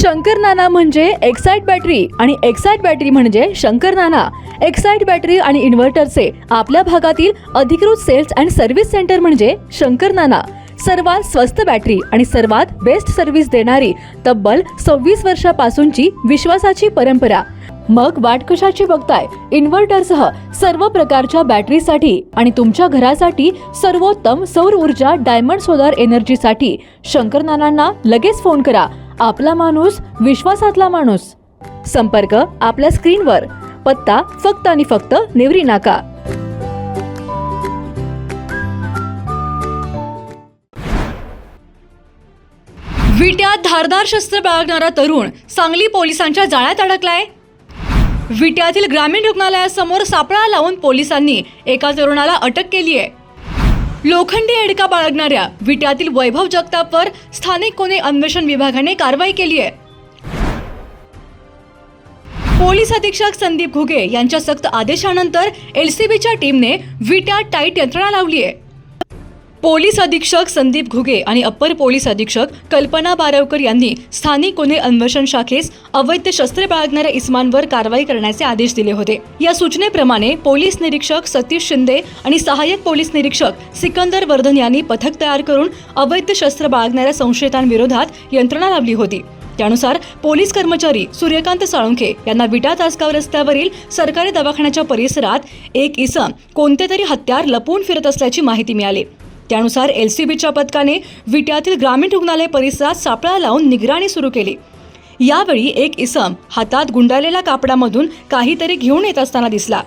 शंकर नाना म्हणजे excite battery आणि excite battery म्हणजे शंकर नाना. एक्साइट बॅटरी आणि इन्व्हर्टरचे आपल्या भागातील अधिकृत सेल्स अँड सर्व्हिस सेंटर म्हणजे शंकर नाना. सर्वात स्वस्त बॅटरी आणि सर्वात बेस्ट सर्व्हिस देणारी तब्बल सव्वीस वर्षापासूनची विश्वासाची परंपरा. मग वाट कशाची बघताय? इन्व्हर्टरसह सर्व प्रकारच्या बॅटरीसाठी आणि तुमच्या घरासाठी सर्वोत्तम सौर ऊर्जा डायमंड सोलार एनर्जीसाठी शंकर नानांना लगेच फोन करा. आपला माणूस विश्वासातला माणूस. संपर्क आपल्या स्क्रीनवर. पत्ता फक्त आणि फक्त नेवरी नाका. विट्यात धारदार शस्त्र बाळगणारा तरुण सांगली पोलिसांच्या जाळ्यात अडकलाय? विट्यातील ग्रामीण रुग्णालयासमोर सापळा लावून पोलिसांनी एका तरुणाला अटक केली आहे लोखंडी एडका बाळगणाऱ्या विट्यातील वैभव जगतापवर स्थानिक गुन्हे अन्वेषण विभागाने कारवाई केली आहे. पोलीस अधीक्षक संदीप घुगे यांच्या सक्त आदेशानंतर एलसीबीच्या टीमने विटा टाईट यंत्रणा लावली आहे. पोलीस अधीक्षक संदीप घुगे आणि अप्पर पोलीस अधीक्षक कल्पना बारवकर यांनी स्थानिक गुन्हे अन्वेषण शाखेस अवैध शस्त्रे बाळगणाऱ्या इस्मांवर कारवाई करण्याचे आदेश दिले होते. या सूचनेप्रमाणे पोलीस निरीक्षक सतीश शिंदे आणि सहाय्यक पोलीस निरीक्षक सिकंदर वर्धन यांनी पथक तयार करून अवैध शस्त्र बाळगणाऱ्या संशयितांविरोधात यंत्रणा लावली होती. त्यानुसार पोलीस कर्मचारी सूर्यकांत साळुंखे यांना विटा तासगाव रस्त्यावरील सरकारी दवाखान्याच्या परिसरात एक इसम कोणते तरी हत्यार लपवून फिरत असल्याची माहिती मिळाली. त्यानुसार एलसीबीच्या पथकाने विट्यातील ग्रामीण रुग्णालय परिसरात सापळा लावून निगराणी सुरू केली. यावेळी एक इसम हातात गुंडाळलेल्या कापडामधून काहीतरी घेऊन येत असताना दिसला.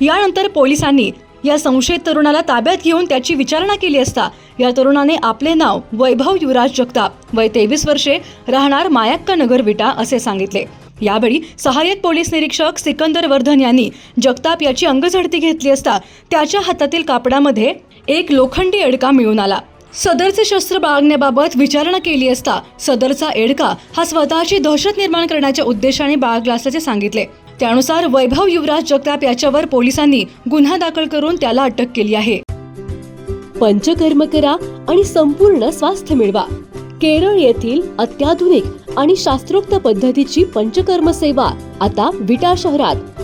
यानंतर पोलिसांनी या संशयित तरुणाला ताब्यात घेऊन त्याची विचारणा केली असता या तरुणाने आपले नाव वैभव युवराज जगताप वय तेवीस वर्षे राहणार मायाक्का नगर विटा असे सांगितले. यावेळी सहाय्यक पोलीस निरीक्षक सिकंदर वर्धन यांनी जगताप याची अंगझडती घेतली असता त्याच्या हातातील कापडामध्ये एक लोखंडी एडका मिळून आला. सदरचे शस्त्र बाळगण्याबाबत विचारणा केली असता सदरचा एडका हा स्वतःची दहशत निर्माण करण्याच्या उद्देशाने बाळगला असल्याचे सांगितले. त्यानुसार वैभव युवराज जगताप याच्यावर पोलिसांनी गुन्हा दाखल करून त्याला अटक केली आहे. पंचकर्म करा आणि संपूर्ण स्वास्थ्य मिळवा. केरळ येथील अत्याधुनिक आणि शास्त्रोक्त पद्धतीची पंचकर्म सेवा आता विटा शहरात.